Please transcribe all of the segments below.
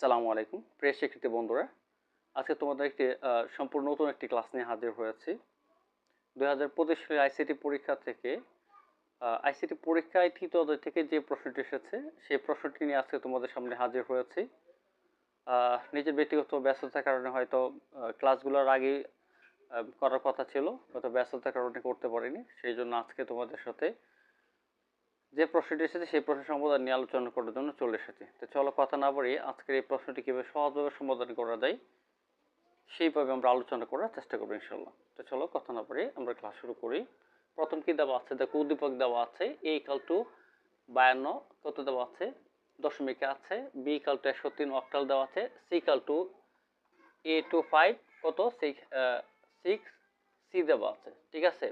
সালামু আলাইকুম, প্রিয় শিক্ষার্থী বন্ধুরা। আজকে তোমাদের একটি সম্পূর্ণ নতুন একটি ক্লাস নিয়ে হাজির হয়েছি। দুই হাজার পঁচিশ সালের আইসিটি পরীক্ষা থেকে আইসিটি পরীক্ষায় তৃতীয় থেকে যে প্রশ্নটি এসেছে, সেই প্রশ্নটি নিয়ে আজকে তোমাদের সামনে হাজির হয়েছি। নিজের ব্যক্তিগত ব্যস্ততার কারণে হয়তো ক্লাসগুলোর আগে করার কথা ছিল, হয়তো ব্যস্ততার কারণে করতে পারিনি। সেই জন্য আজকে তোমাদের সাথে যে প্রশ্নটি এসেছে, সেই প্রশ্ন সমাধান নিয়ে আলোচনা করার জন্য চলে এসেছি। তো চলো কথা না বাড়িয়ে আজকের এই প্রশ্নটি কীভাবে সহজভাবে সমাধান করা যায়, সেইভাবে আমরা আলোচনা করার চেষ্টা করব ইনশাল্লাহ তো চলো কথা না বাড়িয়ে আমরা ক্লাস শুরু করি। প্রথম কি দেওয়া আছে? দেখো, উদ্দীপক দেওয়া আছে এ ইকাল টু বায়ান্ন, কত দেওয়া আছে? দশমিকে আছে। বি ইকাল টু একশো তিন অক্টাল দেওয়া আছে। C equal to A two five কত? সিক্স সিক্স সি দেওয়া আছে। ঠিক আছে?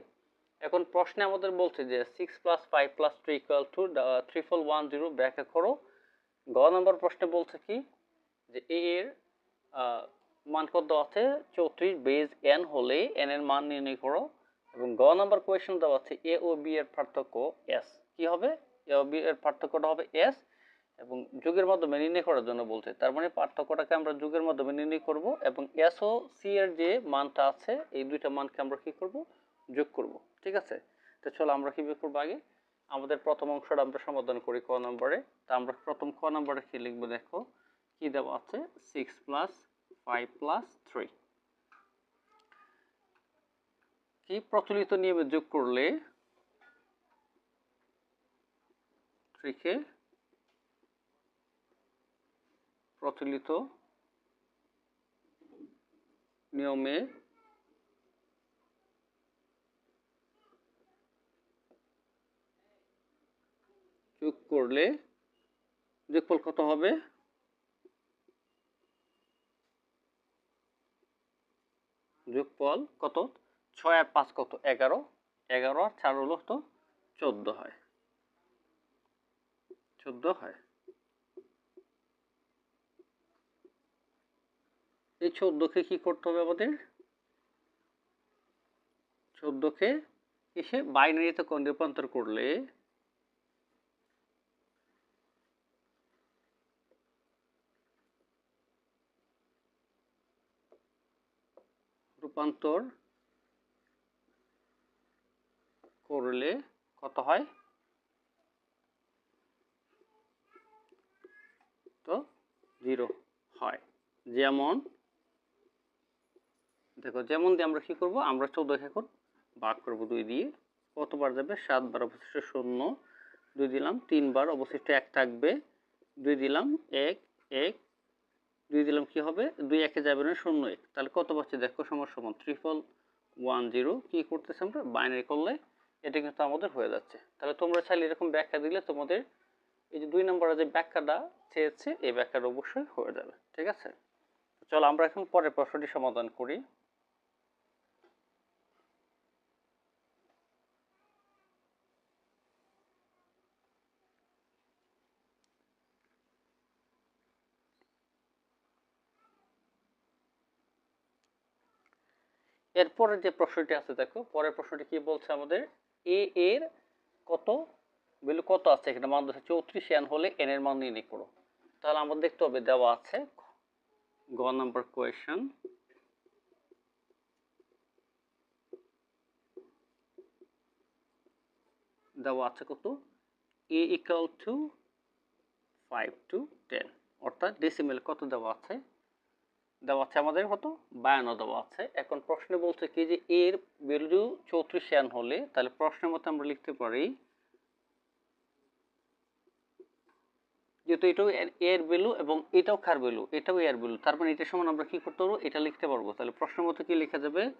এখন প্রশ্নে আমাদের বলছে যে six plus five plus three equal to triple one zero ব্যাখ্যা করো। গ নম্বর প্রশ্নে বলছে কি? যে এ এর মান কত আছে? চৌত্রিশ বেজ এন হলে এন এর মান নির্ণয় করো। এবং গ নম্বর কোয়েশন দেওয়া আছে এ ও বি এর পার্থক্য এস কি হবে? এ ও বি এর পার্থক্যটা হবে এস এবং যুগের মাধ্যমে নির্ণয় করার জন্য বলছে, তার মানে পার্থক্যটাকে আমরা যুগের মাধ্যমে নির্ণয় করব এবং এস ও সি এর যে মানটা আছে, এই দুইটা মানকে আমরা কি করব? যোগ করব। ঠিক আছে? তো চলো আমরা কি করব আগে? আমাদের প্রথম অংশটা আমরা সমাধান করি ক নম্বরে। তা আমরা প্রথম ক নম্বরে কি লিখব দেখো? কি দেওয়া আছে? Six plus five plus three কি প্রচলিত নিয়মে যোগ করলে থ্রিকে প্রচলিত নিয়মে যোগ করলে যোগফল কত হবে? যোগফল কত? ছয় আর পাঁচ কত? এগারো। এগারো আর চার হলো তো চোদ্দ হয়। চোদ্দ হয়। এই চোদ্দকে কি করতে হবে আমাদের? চোদ্দকে কিসে বাইনারিতে রূপান্তর করলে রূপান্তর করলে কত হয়? তো জিরো হয়। যেমন, দেখো, যেমন দিয়ে আমরা কি করব? আমরা চৌদ্দ এখন ভাগ করব দুই দিয়ে। কতবার যাবে? সাতবার, অবশিষ্ট শূন্য। দুই দিলাম, তিনবার, অবশিষ্ট এক থাকবে। দুই দিলাম, এক এক দুই দিলাম কি হবে? দুই একে যাবে না, শূন্য এক। তাহলে কত পাচ্ছি দেখো? সমান সমান ট্রিপল ওয়ান জিরো কী করতেছে আমরা? বাইনারি করলে এটা কিন্তু আমাদের হয়ে যাচ্ছে। তাহলে তোমরা চাইলে এরকম ব্যাখ্যা দিলে তোমাদের এই যে দুই নম্বরে যে ব্যাখ্যাটা চেয়েছে, এই ব্যাখ্যাটা অবশ্যই হয়ে যাবে। ঠিক আছে? চলো আমরা এখন পরের প্রশ্নটি সমাধান করি। এরপরে যে প্রশ্নটি আছে, দেখো, পরের প্রশ্নটি কি বলছে আমাদের? এ এর কত? ভ্যালু কত আছে? এখানে মান দিচ্ছে চৌত্রিশ এন হলে এন এর মান নির্ণয় করো। তাহলে আমাদের দেখতে হবে, দেওয়া আছে গ নাম্বার কোয়েশন। দেওয়া আছে কত? A equal to five two ten অর্থাৎ ডেসিমেল কত দেওয়া আছে? দেওয়া আছে, আমাদের কত বায়ান্ন দেওয়া আছে। এখন প্রশ্নে বলছে কি যে এর ভ্যালু চৌত্রিশ এন হলে, তাহলে প্রশ্নের মতো আমরা লিখতে পারি, যেহেতু এটাও এর- ভ্যালু এবং এটাও কার ভ্যালু এটাও এর ভ্যালু তার মানে এটার সমান আমরা কি করতে পারব? এটা লিখতে পারব। তাহলে প্রশ্নের মতো কি লেখা যাবে?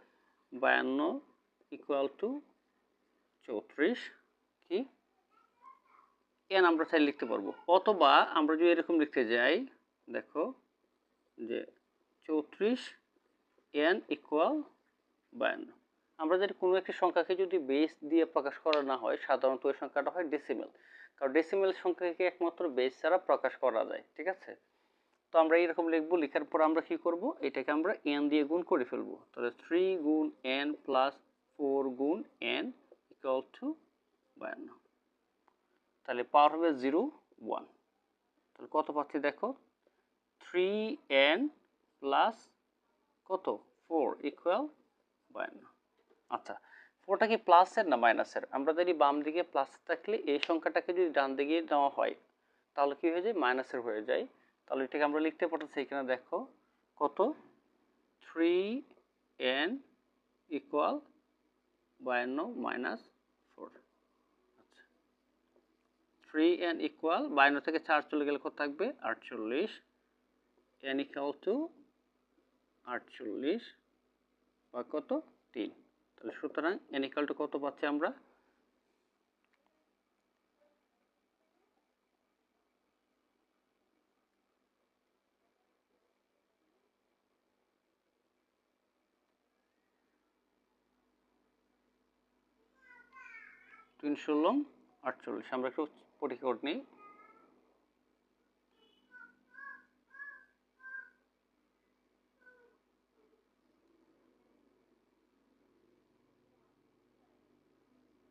বায়ান্ন ইকুয়াল টু চৌত্রিশ কি? এন আমরা চাই লিখতে পারব। অথবা আমরা যদি এরকম লিখতে যাই, দেখো যে চৌত্রিশ এন ইকুয়াল বায়ান্ন আমরা যদি কোনো একটি সংখ্যাকে যদি বেস দিয়ে প্রকাশ করা না হয়, সাধারণত ওই সংখ্যাটা হয় ডেসিমেল কারণ ডেসিমেল সংখ্যাকে একমাত্র বেস ছাড়া প্রকাশ করা যায়, ঠিক আছে? তো আমরা এরকম লিখব, লেখার পর আমরা কি করব? এটাকে আমরা এন দিয়ে গুণ করে ফেলব। তাহলে থ্রি গুণ এন প্লাস ফোর গুণ এন ইকুয়াল টু বায়ান্ন তাহলে পাওয়ার হবে জিরো ওয়ান তাহলে কত পাচ্ছি দেখো? থ্রি এন প্লাস কত? ফোর ইকুয়াল বায়ান্ন আচ্ছা ফোরটা কি প্লাসের না মাইনাসের আমরা জানি বাম দিকে প্লাস থাকলে এই সংখ্যাটাকে যদি ডান দিকে নেওয়া হয়, তাহলে কি হয়ে যায়? মাইনাসের হয়ে যায়। তাহলে এটাকে আমরা লিখতে পারতেছি এখানে দেখো, কত? থ্রি এন ইকুয়াল বায়ান্ন মাইনাস ফোর আচ্ছা থ্রি এন ইকুয়াল বায়ান্ন থেকে চার চলে গেলে কত থাকবে? আটচল্লিশ। এন ইকুয়াল টু আটচল্লিশ বা কত? তিন। তাহলে সুতরাং এন ইকুয়াল টু কত পাচ্ছি আমরা? তিন ষোলো আটচল্লিশ। আমরা একটু পরীক্ষা নিই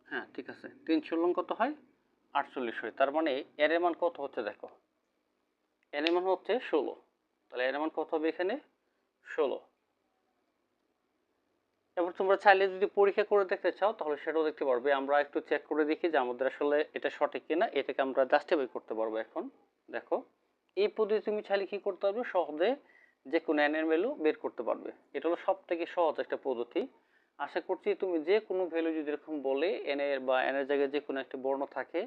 হ্যাঁ ঠিক আছে তিন ষোলো কত হয়? আটচল্লিশ হয়। তার মানে এর মান কত হচ্ছে দেখো? এর হচ্ছে ষোলো। তাহলে এর মান কত হবে এখানে? ষোলো। এবার তোমরা চাইলে যদি পরীক্ষা করে দেখতে চাও, তাহলে সেটাও দেখতে পারবে। আমরা একটু চেক করে দেখি যে আমাদের আসলে এটা সঠিক কিনা। এটাকে আমরা জাস্টিফাই করতে পারব এখন। দেখো, এই পদ্ধতি তুমি চাইলে কি করতে পারবে? সহজে যে কোনো এন এর ভ্যালু বের করতে পারবে। এটা হলো সব থেকে সহজ একটা পদ্ধতি। আশা করছি তুমি যে কোনো ভ্যালু যদি এরকম বলে এন বা এন জায়গায় যে কোনো একটা বর্ণ থাকে,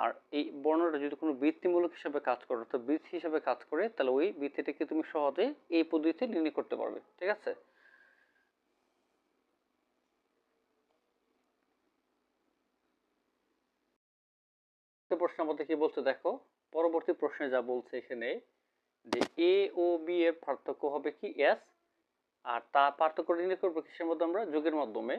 আর এই বর্ণটা যদি কোনো বৃত্তিমূলক হিসাবে কাজ করে তো বৃত্তি হিসাবে কাজ করে, তাহলে ওই বৃত্তিটাকে তুমি সহজে এই পদ্ধতিতে নির্ণয় করতে পারবে, ঠিক আছে? প্রশ্ন আমাদের কি বলছে? দেখো, পরবর্তী প্রশ্নে যা বলছে এখানে, যে এ ও বি এর পার্থক্য হবে কি? এস আর তা পার্থক্য নির্ণয় করব কিসের মধ্যে আমরা? যোগের মাধ্যমে।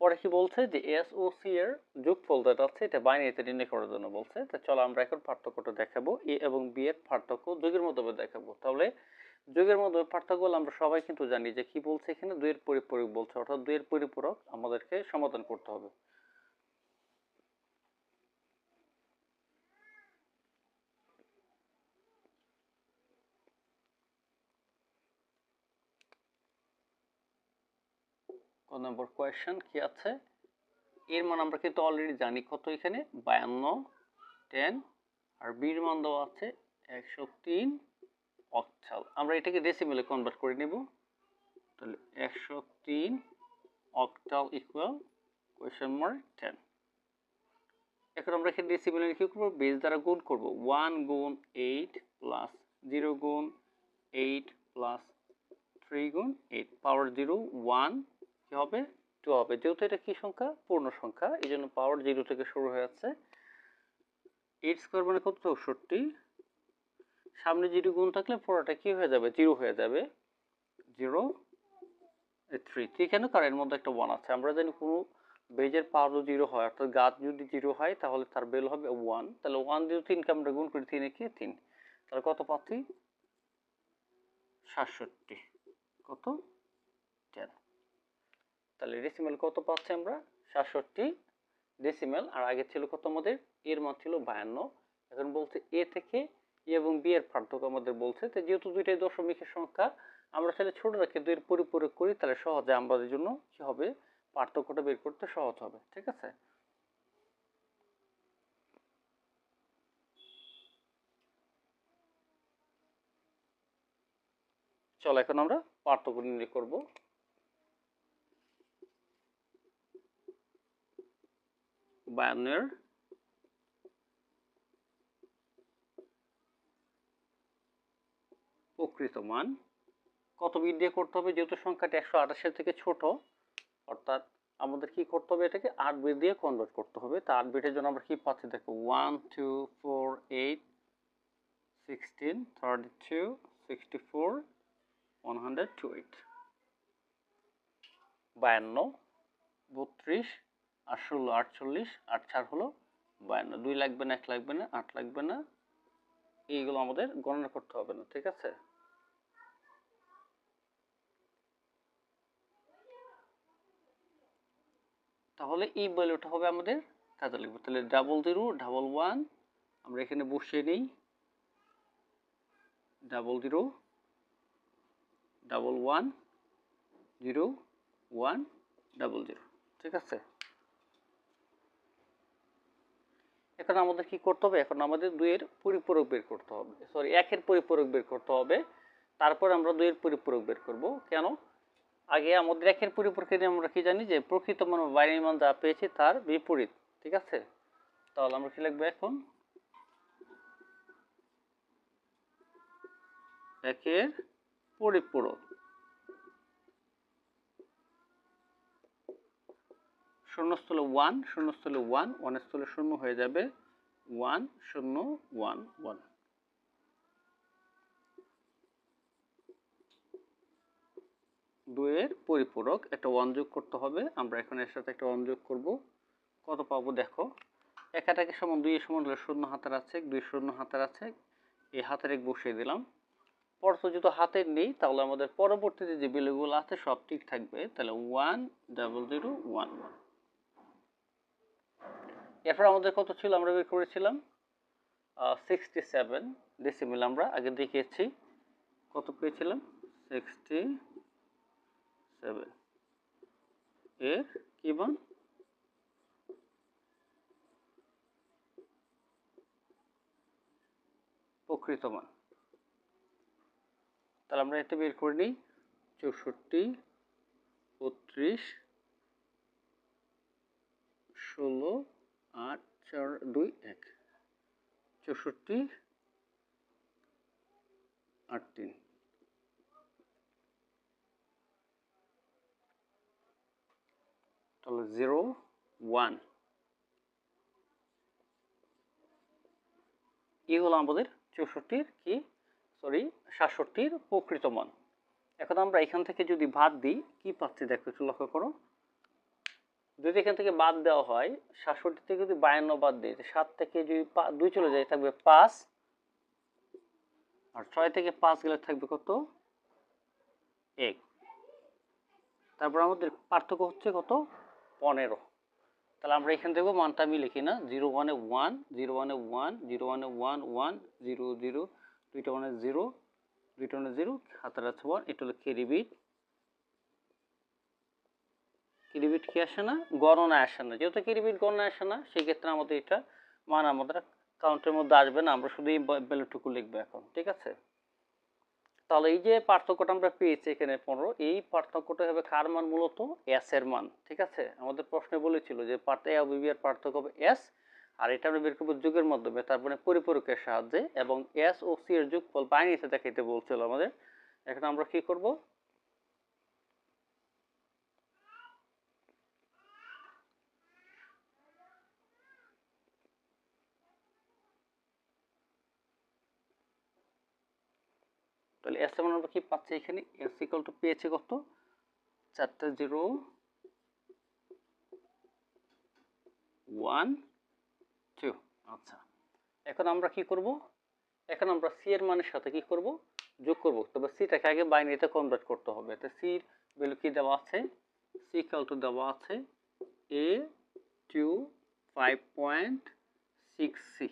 পরে কি বলছে যে এস ও সি এর যোগফল যেটা আছে, এটা বাইনারিতে নির্ণয় করার জন্য বলছে। তো চলো আমরা এখন পার্থক্যটা দেখাবো। এ এবং বি এর পার্থক্য যোগের মাধ্যমে দেখাবো। তাহলে যোগের মাধ্যমে পার্থক্য আমরা সবাই কিন্তু জানি যে কি বলছে এখানে? দুইয়ের পরিপূরক বলছে। অর্থাৎ দুইয়ের পরিপূরক আমাদেরকে সমাধান করতে হবে। নম্বর কোয়েশ্চেন কি আছে? এর মান আমরা কিন্তু অলরেডি জানি কত এখানে? বায়ান্ন টেন আর বির মান দেওয়া আছে একশো তিন অক্টাল আমরা এটাকে ডেসিমেলে কনভার্ট করে নেব। তাহলে একশো তিন octal equal question mark ten এখন আমরা এখানে ডেসিমেলে কি করব? বেস দ্বারা গুণ করব। ওয়ান গুণ এইট প্লাস জিরো গুণ এইট প্লাস থ্রি গুণ এইট পাওয়ার জিরো ওয়ান কি হবে? টু হবে। যেহেতু এটা কি সংখ্যা? পূর্ণ সংখ্যা। এই জন্য পাওয়ার জিরো থেকে শুরু হয়ে যাচ্ছে। এইট স্কোয়ার মানে কত? চৌষট্টি। সামনে জিরো গুণ থাকলে পুরোটা কি হয়ে যাবে? জিরো হয়ে যাবে। জিরো থ্রি থ্রি কেন কারণ এর মধ্যে একটা ওয়ান আছে। আমরা জানি কোনো বেজের পাওয়ার জিরো হয়, অর্থাৎ গাছ যদি জিরো হয়, তাহলে তার বেল হবে ওয়ান তাহলে ওয়ান জিরো তিনকে আমরা গুণ করি, তিনে কি তিন। তাহলে কত পাচ্ছি? সাতষট্টি। কত? টেন তাহলে ডেসিমেল কত পাচ্ছি আমরা? সাতষট্টি ডেসিমেল আর আগে ছিল কত আমাদের? এর মান ছিল বায়ান্ন। এখন বলছে এ থেকে এ এবং বি এর পার্থক্য আমাদের বলছে। তো যেহেতু দুইটাই দশমিকের সংখ্যা, আমরা তাহলে ছোট রেখে দুইয়ের পরিপূরক করি, তাহলে সহজে আমাদের জন্য কি হবে? পার্থক্যটা বের করতে সহজ হবে, ঠিক আছে? চলো এখন আমরা পার্থক্য নির্ণয় করব। বায়ান্নের প্রকৃত মান। কত বিট দিয়ে করতে হবে? যেহেতু সংখ্যাটি একশো আঠাশের থেকে ছোট, অর্থাৎ আমাদের কি করতে হবে এটাকে আট বিট দিয়ে কনভার্ট করতে হবে। তা আট বিটের জন্য আমরা কি পাচ্ছি? দেখো one two four eight sixteen thirty two sixty four one hundred two eight বায়ান্ন, বত্রিশ আর ষোলো আটচল্লিশ আট চার হলো বায়ান্ন। দুই লাগবে না, এক লাগবে না, আট লাগবে না। এইগুলো আমাদের গণনা করতে হবে না, ঠিক আছে? তাহলে এই ভ্যালুটা হবে আমাদের কাজে লিখব তাহলে ডাবল জিরো ডাবল ওয়ান আমরা এখানে বসিয়ে নিই। Double zero double one zero one double zero ঠিক আছে? এখন আমাদের কি করতে হবে? এখন আমাদের দুইয়ের পরিপূরক বের করতে হবে। সরি একের পরিপূরক বের করতে হবে। তারপর আমরা দুইয়ের পরিপূরক বের করব। কেন? আগে আমাদের একের পরিপূরকে আমরা কি জানি যে প্রকৃত মান বা বাইনারি মান যা পেয়েছি তার বিপরীত, ঠিক আছে? তাহলে আমরা কি লিখব এখন? একের পরিপূরক। শূন্যস্থলে ওয়ান শূন্যস্থলে ওয়ান ওয়ানের স্থলে শূন্য হয়ে যাবে ওয়ান শূন্য ওয়ান ওয়ান দুয়ের পরিপূরক একটা ওয়ান যোগ করতে হবে। আমরা এখন এর সাথে একটা ওয়ান যোগ করব। কত পাবো দেখো? একাটাকে সমান দুই সমান হলে শূন্য হাতের আছে, দুই শূন্য হাতের আছে, এই হাতের এক বসিয়ে দিলাম। পরত যেহেতু হাতের নেই, তাহলে আমাদের পরবর্তীতে যে বিলগুলো আছে সব ঠিক থাকবে। তাহলে one double zero one one এরপর আমাদের কত ছিল আমরা বের করেছিলাম? সিক্সটি সেভেন ডেসিমেল আমরা আগে দেখিয়েছি। কত পেয়েছিলাম? সিক্সটি সেভেন এর কি মান প্রকৃত মান। তাহলে আমরা এটা বের করে নিই। চৌষট্টি, বত্রিশ, ষোলো আট, চার, দুই, এক। চৌষট্টি, আট, তিন। তাহলে জিরো, ওয়ান। এই হলো আমাদের? চৌষট্টির কি? সরি, সাতষট্টির প্রকৃত মান। এখন আমরা এখান থেকে যদি বাদ দিই, কি পাচ্ছি দেখো একটু লক্ষ্য করো। যদি এখান থেকে বাদ দেওয়া হয়, সাতষট্টি থেকে যদি বায়ান্ন বাদ দিই সাত থেকে যদি দুই চলে যায়, থাকবে পাঁচ। আর ছয় থেকে পাঁচ গেলে থাকবে কত? এক। তারপর আমাদের পার্থক্য হচ্ছে কত? পনেরো। তাহলে আমরা এখান থেকে মানটা আমি লিখি না। জিরো ওয়ানে ওয়ান, জিরো ওয়ানে ওয়ান, জিরো ওয়ানে ওয়ান ওয়ান, জিরো জিরো, দুইটা ওয়ানে জিরো, দুইটা ওয়ানে জিরো হাতের আছে ওয়ান, এটা হলো কেরিবিট কিরিবিট কি আসে না? গণনা আসে না। যেহেতু কিরিবিট গণনা আসে না, সেক্ষেত্রে আমাদের এটা মান আমাদের কাউন্টের মধ্যে আসবে না। আমরা শুধু এই ভ্যালুটুকু লিখব এখন, ঠিক আছে? তাহলে এই যে পার্থক্যটা আমরা পেয়েছি এখানে পনেরো, এই পার্থক্যটা হবে কার মান? মূলত এস এর মান, ঠিক আছে? আমাদের প্রশ্নে বলেছিল যে পার্থ এর পার্থক্য হবে এস আর এটা আমরা বের করব যুগের মাধ্যমে, তারপরে পরিপূরকের সাহায্যে, এবং এস ও সি এর যোগফল বাইনিতে দেখাইতে বলছিল আমাদের। এখন আমরা কি করব? তাহলে এস এমন আমরা কি পাচ্ছি এখানে? এস ইকাল টু পেয়েছে কত? চারটা জিরো ওয়ান টু আচ্ছা। এখন আমরা কি করব? এখন আমরা সি এর মানের সাথে কি করব? যোগ করব। তবে সিটাকে আগে বাইনারিতে কনভার্ট করতে হবে। তো সির ভ্যালু কি দেওয়া আছে? সি ইকাল টু দেওয়া আছে A two five point six C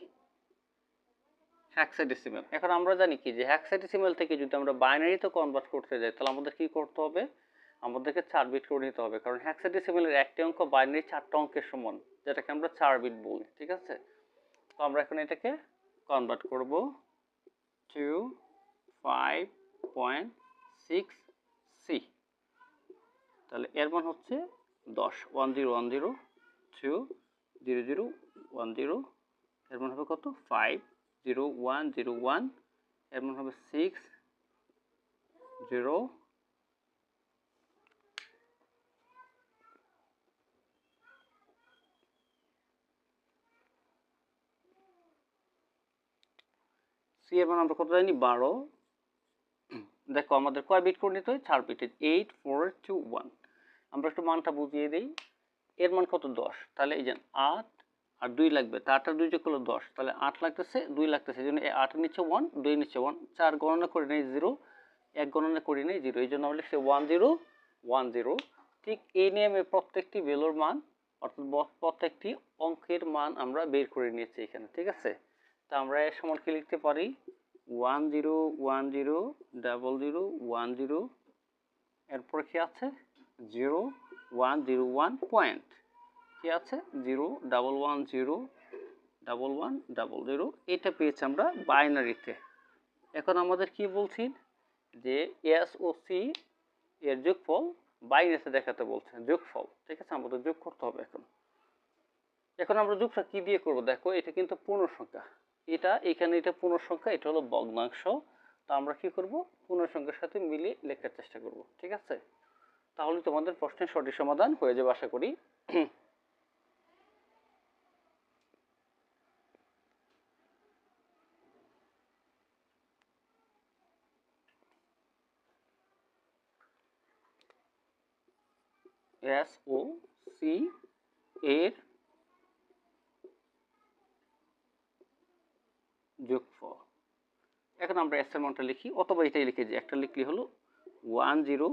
hexadecimal এখন আমরা জানি কি যে হ্যাক্সাডেসিমেল থেকে যদি আমরা বাইনারিতে কনভার্ট করতে যাই, তাহলে আমাদের কি করতে হবে? আমাদেরকে চার বিট করে নিতে হবে, কারণ হ্যাক্সাডেসিমেলের একটি অঙ্ক বাইনারি চারটা অঙ্কের সমান, যেটাকে আমরা চার বিট বলি, ঠিক আছে? তো আমরা এখন এটাকে কনভার্ট করব two five point six C তাহলে এর মান হচ্ছে দশ one zero one zero two zero zero one zero এর মান হবে কত? ফাইভ জিরো ওয়ান জিরো ওয়ানের হবে সিক্স জিরো সি এর মান আমরা কত জানি? বারো। দেখো, আমাদের কয় বিট করে নিতে হয়? চার বিটের এইট ফোর টু ওয়ান আমরা একটু মানটা বুঝিয়ে দিই। এর মান কত? দশ। তাহলে এই যে আট আর দুই লাগবে, তা আটটা দুই যোগ করলে দশ, তাহলে আট লাগতেছে, দুই লাগতেছে, এই জন্য এই আটের নিচে ওয়ান দুই নিচে ওয়ান চার গণনা করে নেই জিরো এক গণনা করি নেই জিরো এই জন্য আমরা লিখছি ওয়ান জিরো ওয়ান জিরো ঠিক এই নিয়মে প্রত্যেকটি ভ্যালুর মান, অর্থাৎ প্রত্যেকটি অঙ্কের মান আমরা বের করে নিয়েছি এখানে, ঠিক আছে? তা আমরা এর সমান কি লিখতে পারি? One zero one zero double zero one zero এরপর কি আছে? Zero one zero one point কি আছে? Zero, double one, zero, double one, double zero. এটা পেয়েছি আমরা বাইনারিতে। এখন আমাদের কি বলছি? যে এস ও সি এর যোগফল বাইনারিতে দেখাতে বলছে। যোগফল, ঠিক আছে? আমাদের যোগ করতে হবে এখন। এখন আমরা যোগটা কি দিয়ে করব? দেখো, এটা কিন্তু পূর্ণ সংখ্যা এটা, এখানে এটা পূর্ণ সংখ্যা এটা হলো ভগ্নাংশ। তো আমরা কি করব? পূর্ণ সংখ্যার সাথে মিলিয়ে লেখার চেষ্টা করব, ঠিক আছে? তাহলে তোমাদের প্রশ্নের সঠিক সমাধান হয়ে যাবে, আশা করি। এস ও সি এর যোগফল। এখন আমরা এর মানটা লিখি, অথবা এটাই লিখে যে একটা লিখলে হলো one zero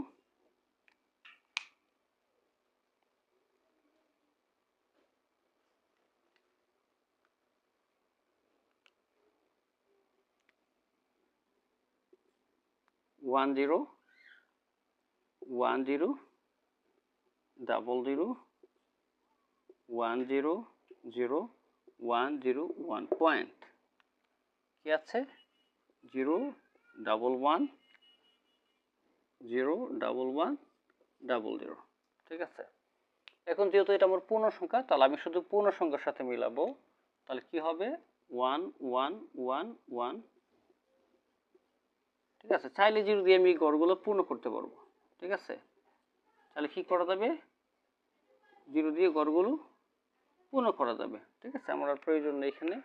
one zero one zero double zero one zero zero one zero one point কি আছে? Zero double one zero double one double zero ঠিক আছে? এখন যেহেতু এটা আমার পূর্ণ সংখ্যা তাহলে আমি শুধু পূর্ণ সংখ্যার সাথে মিলাবো। তাহলে কি হবে? ওয়ান ওয়ান ওয়ান ওয়ান ঠিক আছে? চাইলে জিরো দিয়ে আমি গড়গুলো পূর্ণ করতে পারব। ঠিক আছে? তাহলে কি করা যাবে? জিরো দিয়ে গড়গুলো পূর্ণ করা যাবে। ঠিক আছে? আমার আর প্রয়োজন নেই এখানে।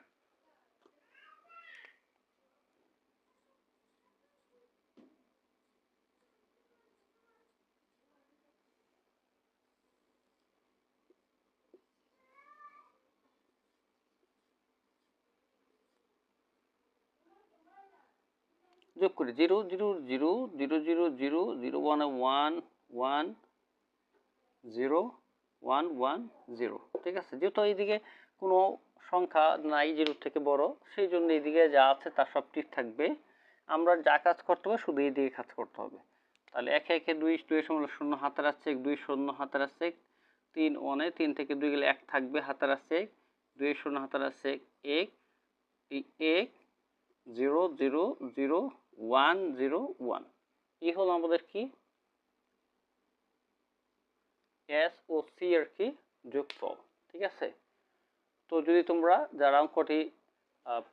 যোগ করি। Zero zero zero zero zero zero zero one one one zero one one zero. ঠিক আছে? যেহেতু এইদিকে কোনো সংখ্যা নাই জিরোর থেকে বড়, সেই জন্য এইদিকে যা আছে তা সব ঠিক থাকবে। আমরা যা কাজ করতে হবে শুধু এই দিকে কাজ করতে হবে। তাহলে একে একে দুই দুই সময় শূন্য, হাতের আছে দুই শূন্য, হাতের আসছে তিন ওয়ানে তিন থেকে দুই গেলে এক থাকবে, হাতের আছে দুই শূন্য, হাতের আসছে এক এক, zero zero zero, one zero, one. এই হলো আমাদের কি? এস ও সি এর কি যোগফল, ঠিক আছে? তো যদি তোমরা যারা অঙ্কটি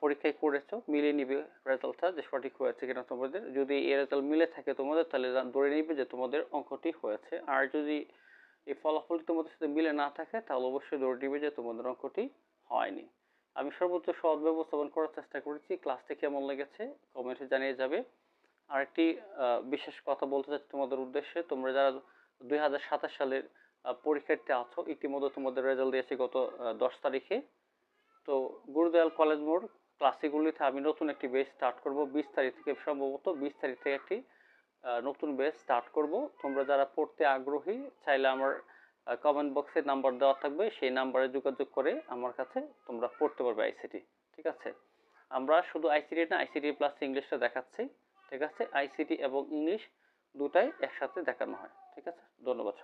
পরীক্ষায় করেছ, মিলিয়ে নিবে রেজাল্টটা যে সঠিক হয়েছে কিনা তোমাদের, যদি এই রেজাল্ট মিলে থাকে তোমাদের, তাহলে ধরে নিবে যে তোমাদের অঙ্কটি হয়েছে। আর যদি এই ফলাফল তোমাদের সাথে মিলে না থাকে, তাহলে অবশ্যই ধরে নিবে যে তোমাদের অঙ্কটি হয়নি। আমি সর্বোচ্চ সহজ ব্যবস্থাপন করার চেষ্টা করেছি ক্লাসটি কেমন লেগেছে কমেন্টে জানিয়ে যাবে। আরেকটি বিশেষ কথা বলতে চাচ্ছি তোমাদের উদ্দেশ্যে, তোমরা যারা দুই হাজার সাতাশ সালের পরীক্ষার্থী আছো, ইতিমধ্যে তোমাদের রেজাল্ট দিয়েছে গত দশ তারিখে। তো গুরুদয়াল কলেজ মোড় ক্লাসিকগুলিতে আমি নতুন একটি বেস স্টার্ট করব। বিশ তারিখ থেকে সম্ভবত বিশ তারিখ থেকে একটি নতুন বেস স্টার্ট করব। তোমরা যারা পড়তে আগ্রহী, চাইলে আমার কমেন্ট বক্সে নাম্বার দেওয়া থাকবে। সেই নাম্বারে যোগাযোগ করে আমার কাছে তোমরা পড়তে পারবে আইসিটি ঠিক আছে? আমরা শুধু আইসিটি না আইসিটি প্লাস ইংলিশটা দেখাচ্ছি, ঠিক আছে? আইসিটি এবং ইংলিশ দুটাই একসাথে দেখানো হয়, ঠিক আছে? ধন্যবাদ সবাই।